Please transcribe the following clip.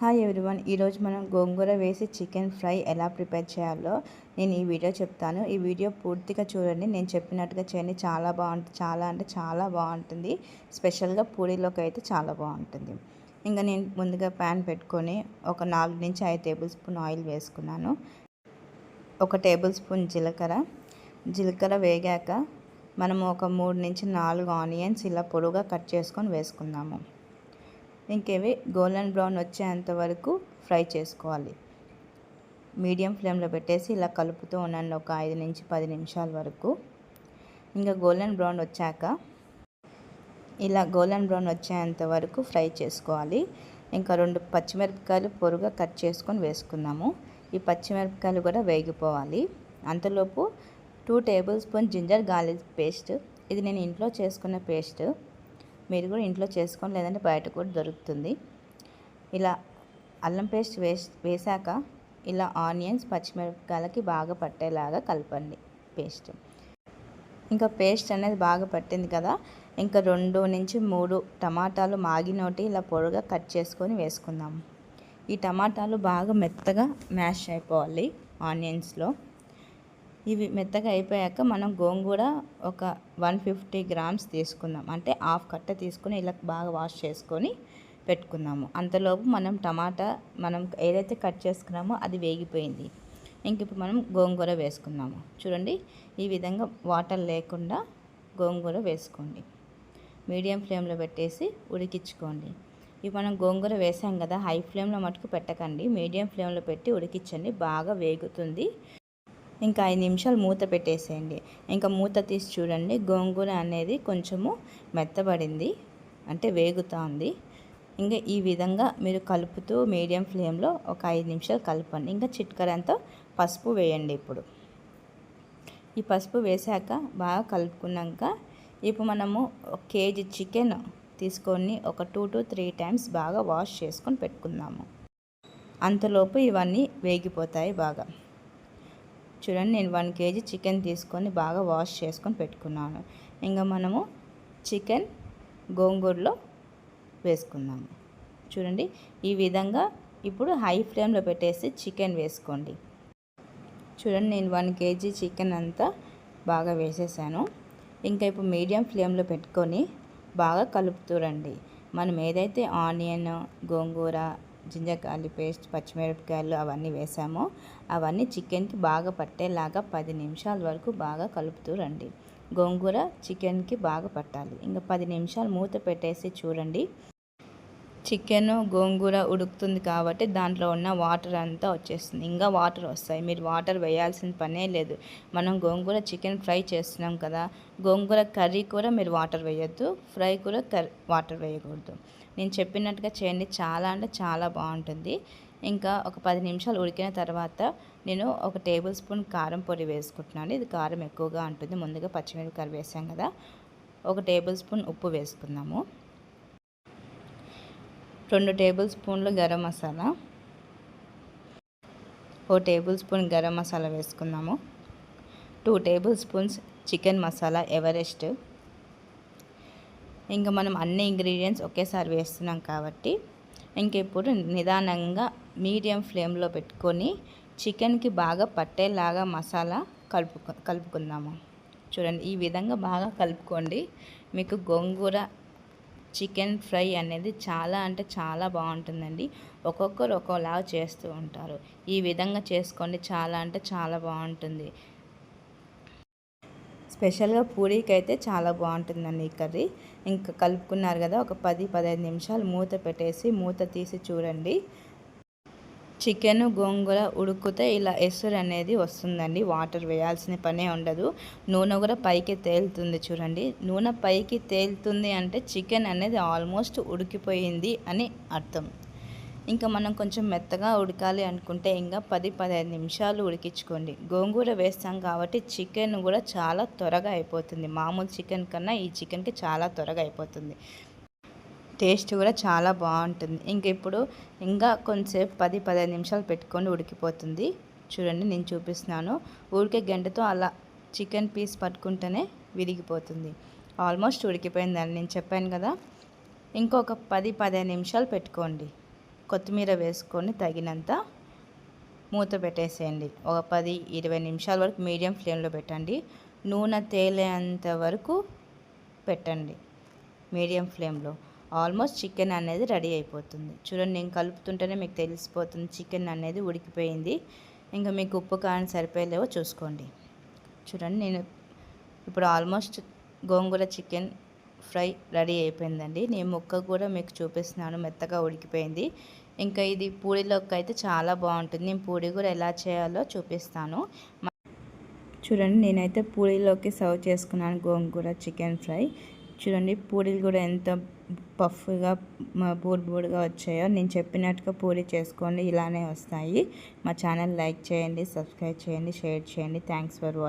Hi everyone ఈరోజు మనం గోంగూర వేసి చికెన్ ఫ్రై ఎలా ప్రిపేర్ చేయాలో నేను ఈ వీడియో చెప్తాను. ఈ వీడియో పూర్తిగా చూడండి. నేను చెప్పినట్టుగా చేయండి. చాలా బాగుంటుంది చాలా అంటే చాలా బాగుంటుంది. స్పెషల్గా పూరీలోకి అయితే చాలా బాగుంటుంది. ఇంకా నేను ముందుగా ప్యాన్ పెట్టుకొని ఒక నాలుగు నుంచి ఐదు టేబుల్ స్పూన్ ఆయిల్ వేసుకున్నాను. ఒక టేబుల్ స్పూన్ జీలకర్ర. జీలకర్ర వేగాక మనము ఒక మూడు నుంచి నాలుగు ఆనియన్స్ ఇలా పొడుగా కట్ చేసుకొని వేసుకుందాము. ఇంకేవి? గోల్డెన్ బ్రౌన్ వచ్చేంత వరకు ఫ్రై చేసుకోవాలి. మీడియం ఫ్లేమ్లో పెట్టేసి ఇలా కలుపుతూ ఉన్నాను ఒక ఐదు నుంచి పది నిమిషాల వరకు. ఇంకా గోల్డెన్ బ్రౌన్ వచ్చాక ఇలా గోల్డెన్ బ్రౌన్ వచ్చేంత వరకు ఫ్రై చేసుకోవాలి. ఇంకా రెండు పచ్చిమిరపకాయలు పొరుగా కట్ చేసుకొని వేసుకుందాము. ఈ పచ్చిమిరపకాయలు కూడా వేగిపోవాలి. అంతలోపు two tablespoon ginger garlic paste. ఇది నేను ఇంట్లో చేసుకున్న పేస్ట్. మీరు కూడా ఇంట్లో చేసుకోండి లేదంటే బయట కూడా దొరుకుతుంది. ఇలా అల్లం పేస్ట్ వేస్ వేసాక ఇలా ఆనియన్స్ పచ్చిమిరపకాయలకి బాగా పట్టేలాగా కలపండి పేస్ట్. ఇంకా పేస్ట్ అనేది బాగా పట్టింది కదా ఇంకా రెండు నుంచి మూడు టమాటాలు మాగినోటి ఇలా పొడుగా కట్ చేసుకొని వేసుకుందాం. ఈ టమాటాలు బాగా మెత్తగా మ్యాష్ అయిపోవాలి ఆనియన్స్లో. ఇవి మెత్తగా అయిపోయాక మనం గోంగూర ఒక వన్ ఫిఫ్టీ గ్రామ్స్ తీసుకుందాం. అంటే హాఫ్ కట్ట తీసుకొని ఇలా బాగా వాష్ చేసుకొని పెట్టుకుందాము. అంతలోపు మనం టమాటా మనం ఏదైతే కట్ చేసుకున్నామో అది వేగిపోయింది. ఇంక ఇప్పుడు మనం గోంగూర వేసుకుందాము. చూడండి ఈ విధంగా వాటర్ లేకుండా గోంగూర వేసుకోండి. మీడియం ఫ్లేమ్లో పెట్టేసి ఉడికించుకోండి. ఇవి మనం గోంగూర వేసాం కదా హై ఫ్లేమ్లో మటుకు పెట్టకండి. మీడియం ఫ్లేమ్లో పెట్టి ఉడికించండి. బాగా వేగుతుంది. ఇంకా ఐదు నిమిషాలు మూత పెట్టేసేయండి. ఇంకా మూత తీసి చూడండి. గోంగూర అనేది కొంచెము మెత్తబడింది. అంటే వేగుతూ ఉంది. ఇంకా ఈ విధంగా మీరు కలుపుతూ మీడియం ఫ్లేమ్లో ఒక ఐదు నిమిషాలు కలపండి. ఇంకా చిట్కరంతో పసుపు వేయండి ఇప్పుడు. ఈ పసుపు వేసాక బాగా కలుపుకున్నాక ఇప్పుడు మనము ఒక కేజీ చికెన్ తీసుకొని ఒక టూ టు త్రీ టైమ్స్ బాగా వాష్ చేసుకొని పెట్టుకుందాము. అంతలోపు ఇవన్నీ వేగిపోతాయి బాగా. చూడండి నేను వన్ కేజీ చికెన్ తీసుకొని బాగా వాష్ చేసుకొని పెట్టుకున్నాను. ఇంకా మనము చికెన్ గోంగూరలో వేసుకుందాము. చూడండి ఈ విధంగా ఇప్పుడు హై ఫ్లేమ్లో పెట్టేసి చికెన్ వేసుకోండి. చూడండి నేను వన్ కేజీ చికెన్ అంతా బాగా వేసేసాను. ఇంకా ఇప్పుడు మీడియం ఫ్లేమ్లో పెట్టుకొని బాగా కలుపుతూరండి మనం ఏదైతే ఆనియన్ గోంగూర జింజకాలి పేస్ట్ పచ్చిమిరపకాయలు అవన్నీ వేసాము. అవన్నీ చికెన్కి బాగా పట్టేలాగా పది నిమిషాల వరకు బాగా కలుపుతూ రండి. గోంగూర చికెన్కి బాగా పట్టాలి. ఇంకా పది నిమిషాలు మూత పెట్టేసి చూడండి. చికెన్ గోంగూర ఉడుకుతుంది కాబట్టి దాంట్లో ఉన్న వాటర్ అంతా వచ్చేస్తుంది. ఇంకా వాటర్ వస్తాయి. మీరు వాటర్ వేయాల్సిన పనే లేదు. మనం గోంగూర చికెన్ ఫ్రై చేస్తున్నాం కదా గోంగూర కర్రీ కూడా మీరు వాటర్ వేయొద్దు. ఫ్రై కూడా కర్రీ వాటర్ వేయకూడదు. నేను చెప్పినట్టుగా చేయండి. చాలా అంటే చాలా బాగుంటుంది. ఇంకా ఒక పది నిమిషాలు ఉడికిన తర్వాత నేను ఒక టేబుల్ స్పూన్ కారం పొడి వేసుకుంటున్నాను. ఇది కారం ఎక్కువగా ఉంటుంది. ముందుగా పచ్చిమిరపకాయలు వేసాం కదా. ఒక టేబుల్ స్పూన్ ఉప్పు వేసుకుందాము. రెండు టేబుల్ స్పూన్లు గరం మసాలా. ఓ టేబుల్ స్పూన్ గరం మసాలా వేసుకుందాము. Two tablespoons chicken masala Everest. ఇంకా మనం అన్ని ఇంగ్రీడియంట్స్ ఒకేసారి వేస్తున్నాం కాబట్టి ఇంక ఇప్పుడు నిదానంగా మీడియం ఫ్లేమ్లో పెట్టుకొని చికెన్కి బాగా పట్టేలాగా మసాలా కలుపు కలుపుకుందాము. చూడండి ఈ విధంగా బాగా కలుపుకోండి. మీకు గోంగూర చికెన్ ఫ్రై అనేది చాలా అంటే చాలా బాగుంటుందండి. ఒక్కొక్కరు ఒక్కోలాగా చేస్తూ ఉంటారు. ఈ విధంగా చేసుకోండి చాలా అంటే చాలా బాగుంటుంది. స్పెషల్గా పూరీకి అయితే చాలా బాగుంటుందండి ఈ కర్రీ. ఇంకా కలుపుకున్నారు కదా ఒక పది పదహైదు నిమిషాలు మూత పెట్టేసి మూత తీసి చూడండి. చికెన్ గోంగూర ఉడుకుతే ఇలా ఎసురు అనేది వస్తుందండి వాటర్ వేయాల్సిన పనే ఉండదు. నూనె కూడా పైకి తేలుతుంది చూడండి. నూనె పైకి తేలుతుంది అంటే చికెన్ అనేది ఆల్మోస్ట్ ఉడికిపోయింది అని అర్థం. ఇంకా మనం కొంచెం మెత్తగా ఉడకాలి అనుకుంటే ఇంకా పది పదిహేను నిమిషాలు ఉడికించుకోండి. గోంగూర వేస్తాం కాబట్టి చికెన్ కూడా చాలా త్వరగా అయిపోతుంది. మామూలు చికెన్ కన్నా ఈ చికెన్కి చాలా త్వరగా అయిపోతుంది. టేస్ట్ కూడా చాలా బాగుంటుంది. ఇంక ఇప్పుడు ఇంకా కొంచెంసేపు పది పదిహేను నిమిషాలు పెట్టుకొని ఉడికిపోతుంది. చూడండి నేను చూపిస్తున్నాను. ఊరికే గంటతో అలా చికెన్ పీస్ పట్టుకుంటేనే విరిగిపోతుంది. ఆల్మోస్ట్ ఉడికిపోయిందని నేను చెప్పాను కదా. ఇంకొక పది పదిహేను నిమిషాలు పెట్టుకోండి. కొత్తిమీర వేసుకొని తగినంత మూత పెట్టేసేయండి. ఒక పది ఇరవై నిమిషాల వరకు మీడియం ఫ్లేమ్లో పెట్టండి. నూనె తేలేంత వరకు పెట్టండి మీడియం ఫ్లేమ్లో. ఆల్మోస్ట్ చికెన్ అనేది రెడీ అయిపోతుంది. చూడండి నేను కలుపుతుంటేనే మీకు తెలిసిపోతుంది చికెన్ అనేది ఉడికిపోయింది. ఇంకా మీకు ఉప్పు కాని సరిపోయలేవో చూసుకోండి. చూడండి నేను ఇప్పుడు almost gongura chicken fry ready అయిపోయిందండి. నేను ముక్క కూడా మీకు చూపిస్తున్నాను మెత్తగా ఉడికిపోయింది. ఇంకా ఇది పూడిలోకి అయితే చాలా బాగుంటుంది. నేను పూడి కూడా ఎలా చేయాలో చూపిస్తాను. చూడండి నేనైతే పూడిలోకి సర్వ్ చేసుకున్నాను. Gongura chicken fry. చూడండి పూరీలు కూడా ఎంత పఫ్గా బూడి బూడిగా వచ్చాయో. నేను చెప్పినట్టుగా పూరి చేసుకోండి ఇలానే వస్తాయి. మా ఛానల్ లైక్ చేయండి సబ్స్క్రైబ్ చేయండి షేర్ చేయండి. Thanks for watching